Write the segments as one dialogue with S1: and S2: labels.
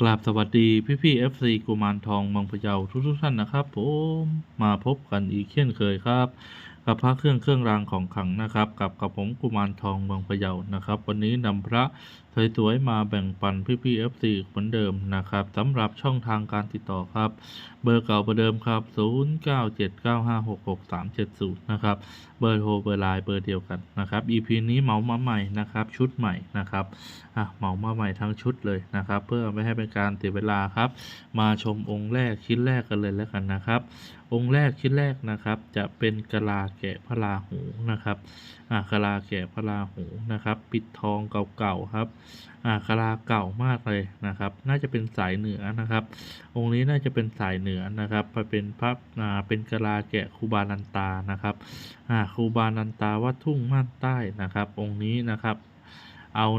S1: กราบสวัสดีพี่พี่เอฟซีกุมารทองมังพะเยาทุกทุกท่านนะครับ ผมมาพบกันอีกเช่นเคยครับ กับพระเครื่องเครื่องรางของขลังนะครับ กับกับผมกุมารทองมังพะเยานะครับ วันนี้นำพระ สวยๆมาแบ่งปันพี่พี่เหมือนเดิมนะครับสำหรับช่องทางการติดต่อครับ เบอร์เก่าเบอร์เดิมครับ 0979566370 นะครับ เบอร์โทรเบอร์ไลน์เบอร์เดียวกันนะครับ EP นี้เหมามาใหม่นะครับ ชุดใหม่นะครับอะเหมามาใหม่ทั้งชุดเลยนะครับ เพื่อไม่ให้เป็นการเสียเวลาครับ มาชมองค์แรกชิ้นแรกกันเลยแล้วกันนะครับองค์แรกชิ้นแรกนะครับจะเป็นกะลาแกะพระราหูนะครับอ่ากะลาแกะพระราหูนะครับ ปิดทองเก่าๆครับอ่ากะลาเก่ามากเลยนะครับ น่าจะเป็นสายเหนือนะครับ องค์นี้น่าจะเป็นสายเหนือนะครับไปเป็นพระอ่าเป็นกะลาแกะคูบานันตานะครับอ่าคูบานันตาวัดทุ่งม่านใต้นะครับ องค์นี้นะครับ เอา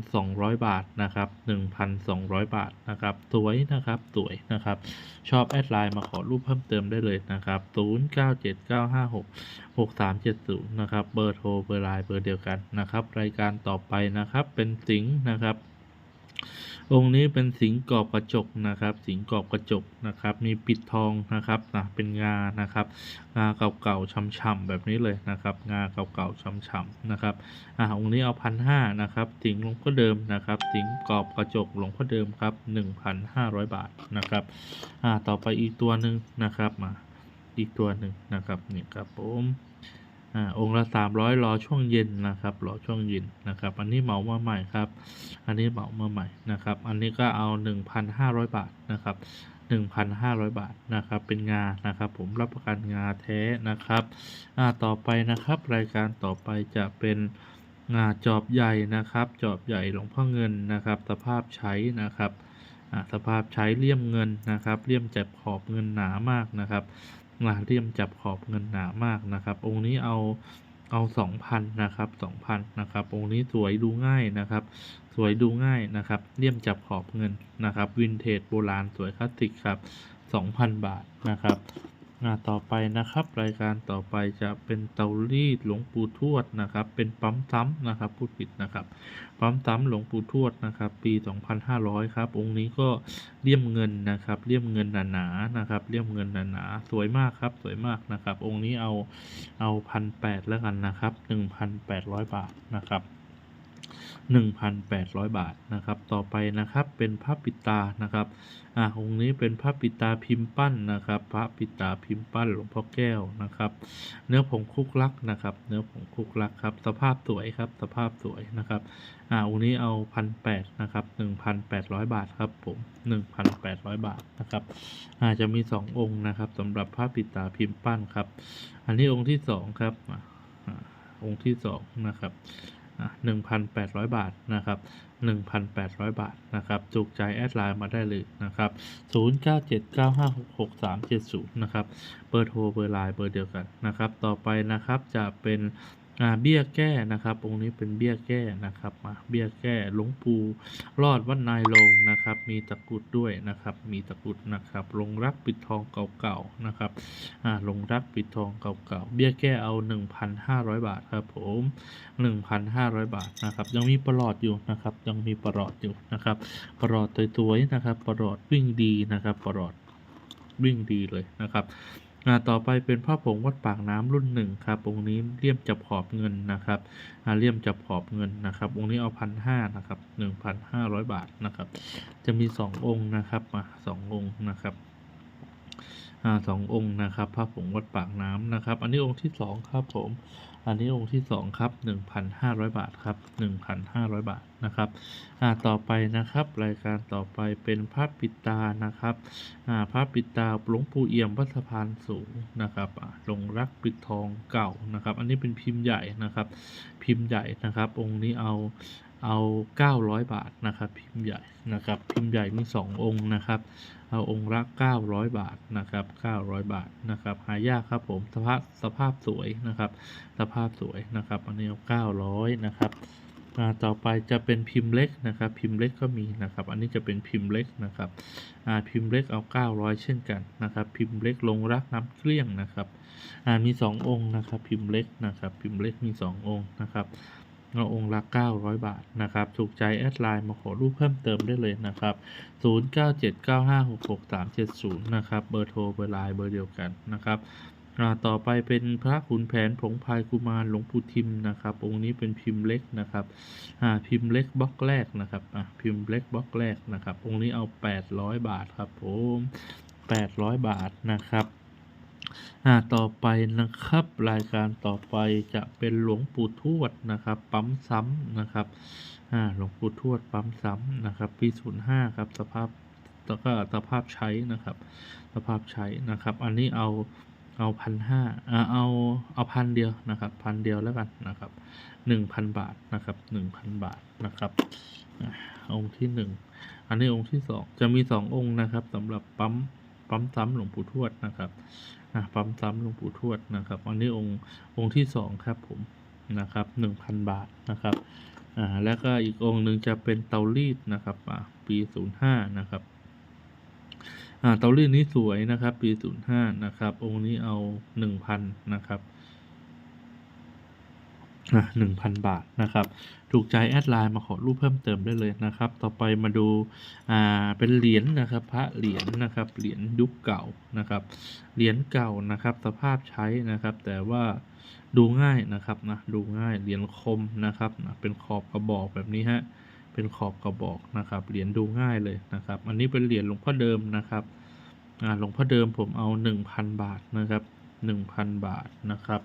S1: 1,200 บาทนะครับ 1,200 บาทนะครับ สวยนะครับ สวยนะครับ ชอบแอดไลน์มาขอรูปเพิ่มเติมได้เลยนะครับ 0979566370 นะครับ เบอร์โทร เบอร์ไลน์ เบอร์เดียวกันนะครับ รายการต่อไปนะครับ เป็นสิงห์นะครับ องค์นี้เป็นสิงกรอบกระจกนะครับ สิงกรอบกระจกนะครับ มีปิดทองนะครับนะเป็นงานะครับ งาเก่าๆช่ำๆแบบนี้เลยนะครับ งาเก่าๆช่ำๆนะครับอ่าองค์นี้เอาพันห้านะครับ สิงหลวงพ่อเดิมนะครับ สิงกรอบกระจกหลวงพ่อเดิมครับหนึ่งพันห้าร้อยบาทนะครับอ่าต่อไปอีกตัวหนึ่งนะครับมาอีกตัวหนึ่งนะครับนี่ครับผม อ่าองค์ละสามร้อยรอช่วงเย็นนะครับรอช่วงเย็นนะครับ อันนี้เหมามาใหม่ครับ อันนี้เหมามาใหม่นะครับ อันนี้ก็เอาหนึ่งพันห้าร้อยบาทนะครับหนึ่งพันห้าร้อยบาทนะครับ เป็นงานะครับ ผมรับประกันงาแท้นะครับอ่าต่อไปนะครับ รายการต่อไปจะเป็นงาจอบใหญ่นะครับ จอบใหญ่หลวงพ่อเงินนะครับ สภาพใช้นะครับอ่าสภาพใช้เลี่ยมเงินนะครับ เลี่ยมจับขอบเงินหนามากนะครับ งาเลี่ยมจับขอบเงินหนามากนะครับ องค์นี้เอาเอาสองพันนะครับสองพันนะครับ องค์นี้สวยดูง่ายนะครับ สวยดูง่ายนะครับเลี่ยมจับขอบเงินนะครับ วินเทจโบราณสวยคลาสสิกครับสองพันบาทนะครับ อ่าต่อไปนะครับ รายการต่อไปจะเป็นเตารีดหลวงปู่ทวดนะครับ เป็นปั๊มซ้ำนะครับพูดผิดนะครับปั๊มซ้ำหลวงปู่ทวดนะครับ ปี 2500 ครับ องค์นี้ก็เลี่ยมเงินนะครับเลี่ยมเงินหนาๆนะครับเลี่ยมเงินหนาๆสวยมากครับสวยมากนะครับ องค์นี้เอาเอาพันแปดแล้วกันนะครับ 1,800 บาทนะครับ 1,800 บาทนะครับ ต่อไปนะครับเป็นพระปิตานะครับอ่าองค์นี้เป็นพระปิตาพิมพ์ปั้นนะครับ พระปิตาพิมพ์ปั้นหลวงพ่อแก้วนะครับ เนื้อผงคุกลักนะครับ เนื้อผงคุกลักครับ สภาพสวยครับ สภาพสวยนะครับอ่าองค์นี้เอาพันแปดนะครับหนึ่งพันแปดร้อยบาทครับผมหนึ่งพันแปดร้อยบาทนะครับอาจจะมีสององค์นะครับสำหรับพระปิตาพิมพ์ปั้นครับ อันนี้องค์ที่สองครับอ่าอ่าองค์ที่สองนะครับ หนึ่งพันแปดร้อยบาทนะครับหนึ่งพันแปดร้อยบาทนะครับจุกใจแอดไลน์มาได้เลยนะครับศูนย์เก้าเจ็ดเก้าห้าหกหกสามเจ็ดศูนย์นะครับ เบอร์โทรเบอร์ไลน์เบอร์เดียวกันนะครับ ต่อไปนะครับจะเป็น อ่าเบี้ยแก้นะครับองค์นี้เป็นเบี้ยแก้นะครับมาเบี้ยแก้หลวงปู่รอดวัดนายลงนะครับ มีตะกุดด้วยนะครับ มีตะกุดนะครับลงรักปิดทองเก่าๆนะครับอ่าลงรักปิดทองเก่าๆเบี้ยแก้เอา 1,500 บาทครับผม 1,500 บาทนะครับยังมีประหลอดอยู่นะครับยังมีประหลอดอยู่นะครับประหลอดสวๆนะครับประหลอดวิ่งดีนะครับประหลอดวิ่งดีเลยนะครับ อ่าต่อไปเป็นผ้าผงวัดปากน้ำรุ่นหนึ่งครับองค์นี้เลี่ยมจับขอบเงินนะครับอ่าเลี่ยมจับขอบเงินนะครับ องค์นี้เอาพันห้านะครับหนึ่งพันห้าร้อยบาทนะครับ จะมีสององค์นะครับมาสององค์นะครับ สององค์นะครับพระผงวัดปากน้ำนะครับ อันนี้องค์ที่สองครับผม อันนี้องค์ที่สองครับหนึ่งพันห้าร้อยบาทครับหนึ่งพันห้าร้อยบาทนะครับต่อไปนะครับรายการต่อไปเป็นพระปิตานะครับอ่าพระปิตาหลวงปู่เอี่ยมวัดสะพานสูงนะครับอ่าลงรักปิดทองเก่านะครับ อันนี้เป็นพิมพ์ใหญ่นะครับ พิมพ์ใหญ่นะครับ องค์นี้เอาเอาเก้าร้อยบาทนะครับ พิมพ์ใหญ่นะครับ พิมพ์ใหญ่มีสององค์นะครับ เอาองค์ละ900 บาทนะครับ900 บาทนะครับหายากครับผมสภาพสภาพสวยนะครับ สภาพสวยนะครับ อันนี้เอา900นะครับอ่าต่อไปจะเป็นพิมพ์เล็กนะครับ พิมพ์เล็กก็มีนะครับ อันนี้จะเป็นพิมพ์เล็กนะครับอ่าพิมพ์เล็กเอา 900 เช่นกันนะครับ พิมพ์เล็กลงรักน้ำเกลี้ยงนะครับอ่ามี 2 องค์นะครับ พิมพ์เล็กนะครับ พิมพ์เล็กมี 2 องค์นะครับ เอาองค์ละ 900 บาทนะครับถูกใจแอดไลน์มาขอรูปเพิ่มเติมได้เลยนะครับ 0979566370 นะครับเบอร์โทรเบอร์ไลน์เบอร์เดียวกันนะครับอ่าต่อไปเป็นพระขุนแผนผงพายกุมารหลวงปู่ทิมนะครับ องค์นี้เป็นพิมพ์เล็กนะครับอ่าพิมพ์เล็กบล็อกแรกนะครับอ่าพิมพ์เล็กบล็อกแรกนะครับ องค์นี้เอา 800 บาทครับผม800 บาทนะครับ ต่อไปนะครับ รายการต่อไปจะเป็นหลวงปู่ทวดนะครับ ปั๊มซ้ำนะครับอ่าหลวงปู่ทวดปั๊มซ้ำนะครับปี05ครับสภาพแล้วก็สภาพใช้นะครับ สภาพใช้นะครับ อันนี้เอาเอาพันห้าอ่าเอาเอาพันเดียวนะครับพันเดียวแล้วกันนะครับหนึ่งพันบาทนะครับหนึ่งพันบาทนะครับอองค์ที่หนึ่งอันนี้องค์ที่สองจะมีสององค์นะครับสำหรับปั๊มปั๊มซ้ำหลวงปู่ทวดนะครับ ปั๊มซ้ำหลวงปู่ทวดนะครับ อันนี้องค์องค์ที่สองครับผมนะครับหนึ่งพันบาทนะครับอ่าแล้วก็อีกองค์หนึ่งจะเป็นเตารีดนะครับอ่าปีศูนย์ห้านะครับอ่าเตารีดนี้สวยนะครับ ปีศูนย์ห้านะครับ องค์นี้เอาหนึ่งพันนะครับ หนึ่งพันบาทนะครับ ถูกใจแอดไลน์มาขอรูปเพิ่มเติมได้เลยนะครับ ต่อไปมาดูอ่าเป็นเหรียญนะครับ พระเหรียญนะครับ เหรียญยุคเก่านะครับ เหรียญเก่านะครับ สภาพใช้นะครับ แต่ว่าดูง่ายนะครับนะ ดูง่าย เหรียญคมนะครับนะเป็นขอบกระบอกแบบนี้ฮะ เป็นขอบกระบอกนะครับ เหรียญดูง่ายเลยนะครับ อันนี้เป็นเหรียญหลวงพ่อเดิมนะครับอ่าหลวงพ่อเดิมผมเอา 1,000 บาทนะครับ 1,000 บาทนะครับ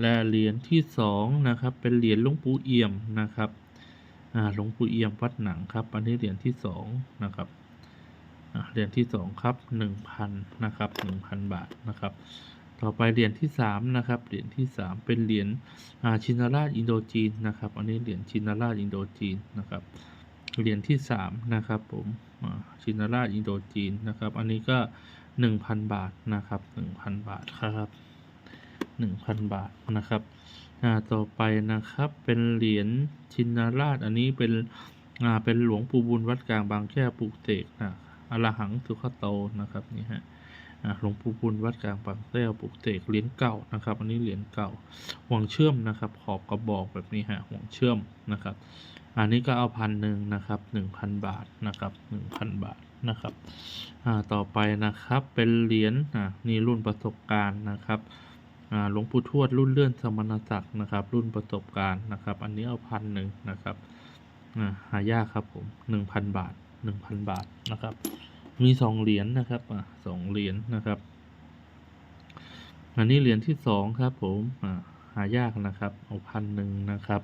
S1: และเหรียญที่สองนะครับ เป็นเหรียญหลวงปู่เอี่ยมนะครับอ่าหลวงปู่เอี่ยมวัดหนังครับ อันนี้เหรียญที่สองนะครับเหรียญที่สองครับหนึ่งพันนะครับหนึ่งพันบาทนะครับ ต่อไปเหรียญที่สามนะครับ เหรียญที่สามเป็นเหรียญอ่าชินราชอินโดจีนนะครับ อันนี้เหรียญชินราชอินโดจีนนะครับ เหรียญที่สามนะครับ ผมอ่าชินราชอินโดจีนนะครับ อันนี้ก็หนึ่งพันบาทนะครับหนึ่งพันบาทครับ หนึ่งพันบาทนะครับต่อไปนะครับเป็นเหรียญชินราชอันนี้เป็นเป็นหลวงปู่บุญวัดกลางบางแก้ปลูกเสกนะอรหังสุขโตนะครับนี่ฮะหลวงปู่บุญวัดกลางบางแก้วปลูกเสกเหรียญเก่านะครับ อันนี้เหรียญเก่าห่วงเชื่อมนะครับ ขอบกระบอกแบบนี้ฮะห่วงเชื่อมนะครับ อันนี้ก็เอาพันหนึ่งนะครับหนึ่งพันบาทนะครับหนึ่งพันบาทนะครับต่อไปนะครับเป็นเหรียญนี่รุ่นประสบการณ์นะครับ หลวงปู่ทวดรุ่นเลื่อนสมณศักดิ์นะครับ รุ่นประสบการณ์นะครับ อันนี้เอาพันหนึ่งนะครับหายากครับผมหนึ่งพันบาทหนึ่งพันบาทนะครับ มีสองเหรียญนะครับสองเหรียญนะครับ อันนี้เหรียญที่สองครับผมหายากนะครับเอาพันหนึ่งนะครับ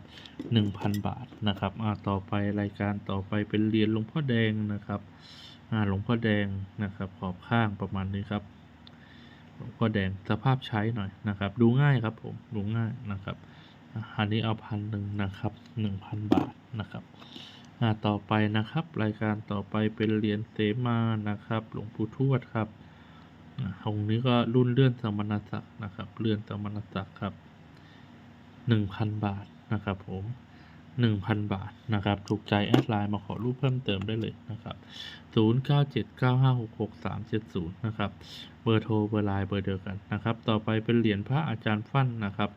S1: หนึ่งพันบาทนะครับต่อไปรายการต่อไปเป็นเหรียญหลวงพ่อแดงนะครับหลวงพ่อแดงนะครับ ขอบข้างประมาณนี้ครับ หลวงพ่อแดงสภาพใช้หน่อยนะครับ ดูง่ายครับผมดูง่ายนะครับอันนี้เอาพันหนึ่งนะครับหนึ่งพันบาทนะครับต่อไปนะครับ รายการต่อไปเป็นเหรียญเสมานะครับ หลวงปู่ทวดครับอ่าองค์นี้ก็รุ่นเลื่อนสมณศักดิ์นะครับ เลื่อนสมณศักดิ์ครับหนึ่งพันบาทนะครับผม หนึ่งพันบาทนะครับ ถูกใจแอดไลน์มาขอรูปเพิ่มเติมได้เลยนะครับศูนย์เก้าเจ็ดเก้าห้าหกหกสามเจ็ดศูนย์นะครับ เบอร์โทรเบอร์ไลน์เบอร์เดียวกันนะครับ ต่อไปเป็นเหรียญพระอาจารย์ฟั่นนะครับ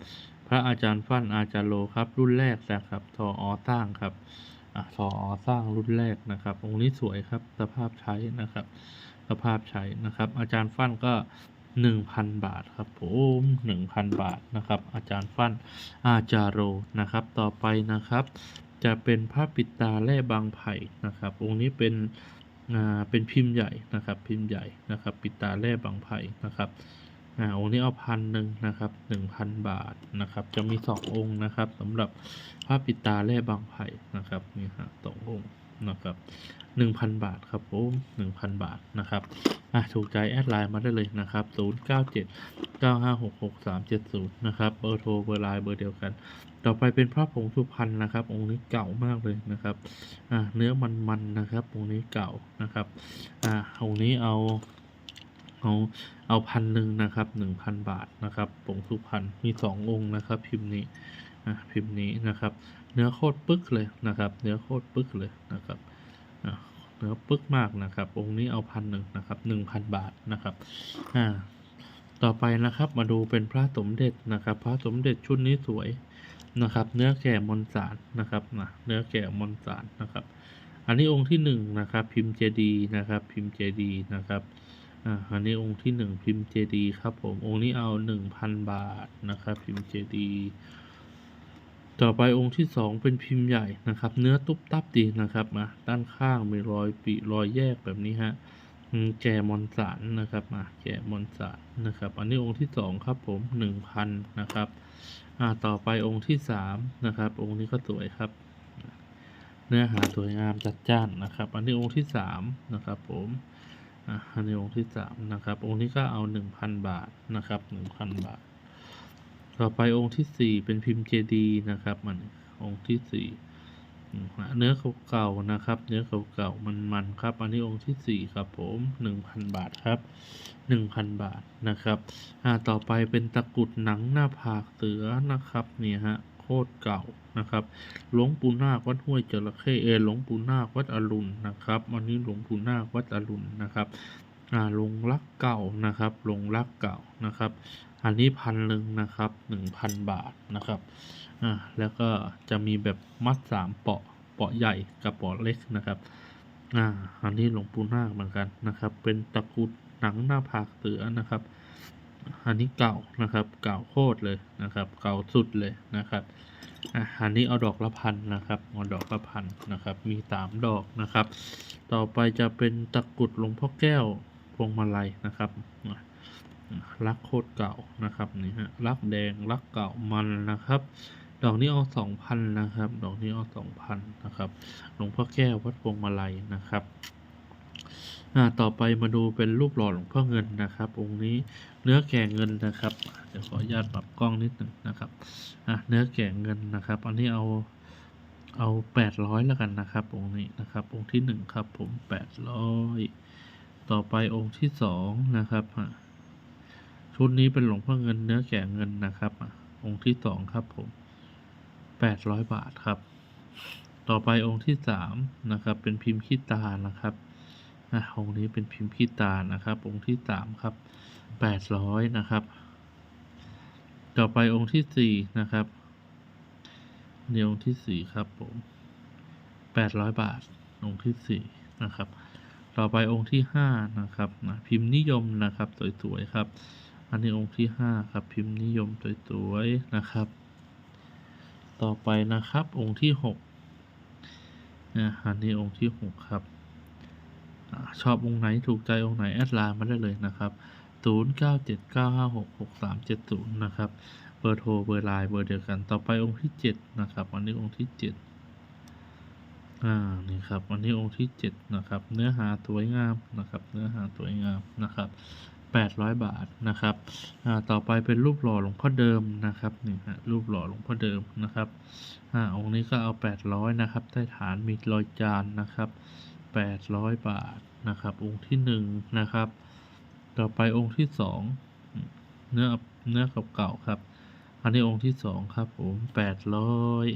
S1: พระอาจารย์ฟั่นอาจารย์โลครับ รุ่นแรกนะครับ ทออสร้างครับอทออสร้างรุ่นแรกนะครับ องค์นี้สวยครับ สภาพใช้นะครับ สภาพใช้นะครับ อาจารย์ฟั่นก็ หนึ่งพันบาทครับผมหนึ่งพันบาทนะครับ อาจารย์ฟันอาจารโรนะครับ ต่อไปนะครับ จะเป็นพระปิดตาแร่บางไผ่นะครับองค์นี้เป็นอ่าเป็นพิมพ์ใหญ่นะครับ พิมพ์ใหญ่นะครับ ปิดตาแร่บางไผ่นะครับอ่าองค์นี้เอาพันหนึ่งนะครับหนึ่งพันบาทนะครับ จะมีสององค์นะครับสำหรับพระปิดตาแร่บางไผ่นะครับนี่ฮะสององค์ นะครับหนึ่งพันบาทครับผมหนึ่งพันบาทนะครับอะถูกใจแอดไลน์มาได้เลยนะครับศูนย์เก้าเจ็ดเก้าห้าหกหกสามเจ็ดศูนย์นะครับเบอร์โทรเบอร์ไลน์เบอร์เดียวกัน ต่อไปเป็นพระผงสุพรรณนะครับ องค์นี้เก่ามากเลยนะครับอ่าเนื้อมันๆนะครับ องค์นี้เก่านะครับอ่าองค์นี้เอาเอาเอาพันหนึ่งนะครับหนึ่งพันบาทนะครับผงสุพรรณมีสององค์นะครับพิมพ์นี้ พิมพ์นี้นะครับ เนื้อโคตรปึ๊กเลยนะครับ เนื้อโคตรปึ๊กเลยนะครับเนื้อปึ๊กมากนะครับ องค์นี้เอาพันหนึ่งนะครับหนึ่งพันบาทนะครับอ่าต่อไปนะครับมาดูเป็นพระสมเด็จนะครับ พระสมเด็จชุดนี้สวยนะครับ เนื้อแก่มนสารนะครับนะเนื้อแก่มนสารนะครับ อันนี้องค์ที่หนึ่งนะครับ พิมพ์เจดีย์นะครับ พิมพ์เจดีย์นะครับอ่าอันนี้องค์ที่หนึ่งพิมพ์เจดีย์ครับผมองค์นี้เอาหนึ่งพันบาทนะครับ พิมพ์เจดีย์ ต่อไปองค์ที่สองเป็นพิมพ์ใหญ่นะครับ เนื้อตุ๊บตับดีนะครับมาด้านข้างมีรอยปีรอยแยกแบบนี้ฮะแกมอนสารนะครับมาแกมอนสารนะครับ อันนี้องค์ที่สองครับผมหนึ่งพันนะครับอ่าต่อไปองค์ที่สามนะครับ องค์นี้ก็สวยครับ เนื้อหาสวยงามจัดจ้านนะครับ อันนี้องค์ที่สามนะครับผมอ่าอันนี้องค์ที่สามนะครับ องค์นี้ก็เอาหนึ่งพันบาทนะครับหนึ่งพันบาท ต่อไปองค์ที่สี่เป็นพิมพ์เจดีนะครับมันองค์ที่สี่เนื้อเก่าๆนะครับ เนื้อเก่าๆมันๆครับ อันนี้องค์ที่สี่ครับผมหนึ่งพันบาทครับหนึ่งพันบาทนะครับอ่าต่อไปเป็นตะกรุดหนังหน้าผากเสือนะครับเนี่ยฮะโคตรเก่านะครับ หลวงปู่นาควัดห้วยจระเข้เออหลวงปู่นาควัดอรุณนะครับอันนี้หลวงปู่นาควัดอรุณนะครับอ่าลงรักเก่านะครับ ลงรักเก่านะครับ อันนี้พันหนึ่งนะครับหนึ่งพันบาทนะครับอ่าแล้วก็จะมีแบบมัดสามเปาะเปาะใหญ่กับเปาะเล็กนะครับอ่าอันนี้หลวงปู่นาคเหมือนกันนะครับ เป็นตะกรุดหนังหน้าผากเสือนะครับ อันนี้เก่านะครับเก่าโคตรเลยนะครับ เก่าสุดเลยนะครับอะอันนี้เอาดอกละพันนะครับเอาดอกละพันนะครับ มีสามดอกนะครับ ต่อไปจะเป็นตะกรุดหลวงพ่อแก้วพวงมาลัยนะครับ รักโคตรเก่านะครับนี่ฮะรักแดงรักเก่ามันนะครับ ดอกนี้เอาสองพันนะครับ ดอกนี้เอาสองพันนะครับหลวงพ่อแก้ววัดพวงมาลัยนะครับอ่าต่อไปมาดูเป็นรูปหล่อหลวงพ่อเงินนะครับ องค์นี้เนื้อแก่เงินนะครับเดี๋ยวขออนุญาตปรับกล้องนิดหนึ่งนะครับอะเนื้อแก่เงินนะครับ อันนี้เอาเอาแปดร้อยแล้วกันนะครับ องค์นี้นะครับ องค์ที่หนึ่งครับ ผมแปดร้อยต่อไปองค์ที่สองนะครับอะ ชุดนี้เป็นหลวงพ่อเงินเนื้อแก่เงินนะครับ องค์ที่สองครับผมแปดร้อยบาทครับ ต่อไปองค์ที่สามนะครับ เป็นพิมพ์ขี้ตานะครับอะองค์นี้เป็นพิมพ์ขี้ตานะครับ องค์ที่สามครับแปดร้อยนะครับ ต่อไปองค์ที่สี่นะครับนี่องค์ที่สี่ครับผมแปดร้อยบาท องค์ที่สี่นะครับ ต่อไปองค์ที่ห้านะครับนะพิมพ์นิยมนะครับสวยๆครับ อันนี้องค์ที่ห้าครับพิมพ์นิยมสวยๆนะครับ ต่อไปนะครับองค์ที่หกนะอันนี้องค์ที่หกครับอชอบองค์ไหนถูกใจองค์ไหนแอดไลน์มาได้เลยนะครับ 0 9 7 9 5 6 6 3 7 0 นะครับ เบอร์โทรเบอร์ไลน์เบอร์เดียวกัน ต่อไปองค์ที่ 7 นะครับอันนี้องค์ที่ 7 อ่า นี่ครับอันนี้องค์ที่ 7 นะครับ เนื้อหาสวยงามนะครับ เนื้อหาสวยงามนะครับ 800 บาทนะครับอ่าต่อไปเป็นรูปหล่อหลวงพ่อเดิมนะครับนี่ฮะรูปหล่อหลวงพ่อเดิมนะครับอ่าองค์นี้ก็เอา 800นะครับใต้ฐานมีรอยจานนะครับ 800 บาทนะครับ องค์ที่หนึ่งนะครับ ต่อไปองค์ที่สองเนื้อเนื้อเก่าๆครับ อันนี้องค์ที่สองครับผม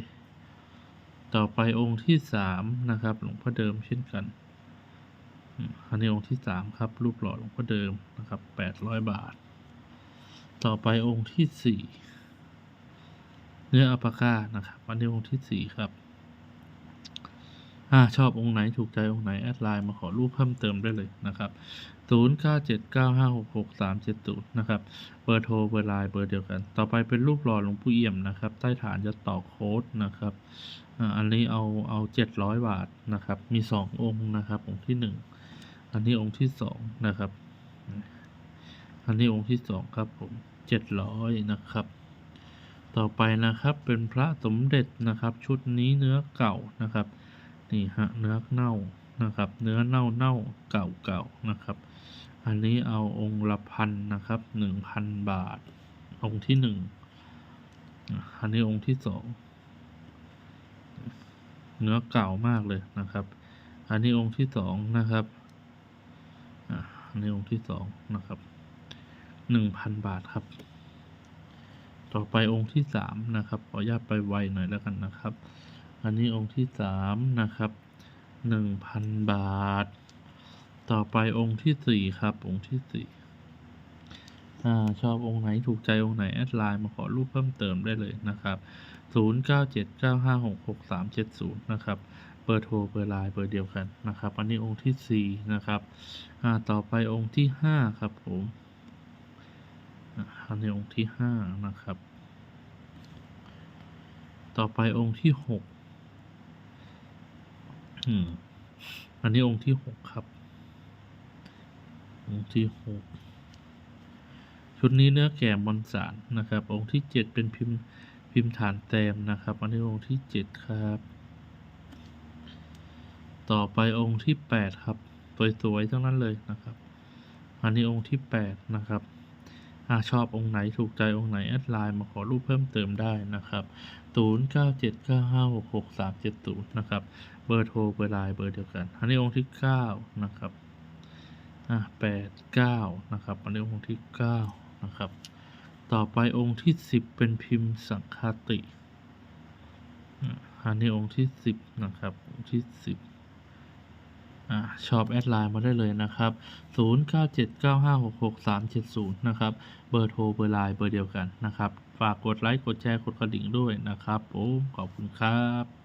S1: 800 ต่อไปองค์ที่สามนะครับ หลวงพ่อเดิมเช่นกัน อันนี้องค์ที่สามครับ รูปหล่อหลวงพ่อเดิมนะครับ800บาท ต่อไปองค์ที่สี่เนื้ออัปปากานะครับอันนี้องค์ที่สี่ครับอ่าชอบองค์ไหนถูกใจองค์ไหน แอดไลน์มาขอรูปเพิ่มเติมได้เลยนะครับ0 9 7 9 5 6 6 3 7 0นะครับ เบอร์โทร เบอร์ไลน์เบอร์เดียวกัน ต่อไปเป็นรูปหล่อหลวงปู่เอี่ยมนะครับ ใต้ฐานจะต่อโค้ดนะครับ อันนี้เอาเอา 700 บาทนะครับ มี 2 องค์นะครับ องค์ที่ 1 อันนี้องค์ที่2นะครับ อันนี้องค์ที่2ครับผม700นะครับ ต่อไปนะครับเป็นพระสมเด็จนะครับ ชุดนี้เนื้อเก่านะครับ นี่ฮะเนื้อเน่านะครับ เนื้อเน่าเน่าเก่าเก่านะครับ อันนี้เอาองค์ละพันนะครับหนึ่งพันบาท องค์ที่หนึ่งอันนี้องค์ที่สองเนื้อเก่ามากเลยนะครับ อันนี้องค์ที่สองนะครับ อะอันองค์ที่สองนะครับหนึ่งพันบาทครับ ต่อไปองค์ที่สามนะครับขออนุญาตไปไวหน่อยแล้วกันนะครับ อันนี้องค์ที่สามนะครับหนึ่งพันบาท ต่อไปองค์ที่สี่ครับ องค์ที่สี่อ่าชอบองค์ไหนถูกใจองค์ไหน แอดไลน์มาขอรูปเพิ่มเติมได้เลยนะครับ 0979566370 นะครับ บอร์โทรเบอร์ไลน์เบอร์เดียวกันนะครับ อันนี้องค์ที่4นะครับต่อไปองค์ที่ 5 ครับผมอันนี้องค์ที่ 5 นะครับ ต่อไปองค์ที่6อืมอันนี้องค์ที่ 6 ครับ องค์ที่ 6 ชุดนี้เนื้อแก่มอนสารนะครับ องค์ที่ 7 เป็นพิมพ์พิมพ์ฐานแต้มนะครับ อันนี้องค์ที่ 7 ครับ ต่อไปองค์ที่ 8 ครับ สวยๆทั้งนั้นเลยนะครับ อันนี้องค์ที่ 8 นะครับอ่าชอบองค์ไหนถูกใจองค์ไหน แอดไลน์มาขอรูปเพิ่มเติมได้นะครับ 0979566370 นะครับ เบอร์โทรเบอร์ไลน์เบอร์เดียวกัน อันนี้องค์ที่ 9 นะครับอ่า8 9 นะครับ อันนี้องค์ที่ 9 นะครับ ต่อไปองค์ที่ 10 เป็นพิมพ์สังคาติอ่าอันนี้องค์ที่ 10 นะครับ องค์ที่ 10 อชอบแอดไลน์มาได้เลยนะครับ 0979566370 นะครับ เบอร์โทรเบอร์ไลน์เบอร์เดียวกันนะครับ ฝากกดไลค์ กดแชร์ กดกระดิ่งด้วยนะครับผมขอบคุณครับ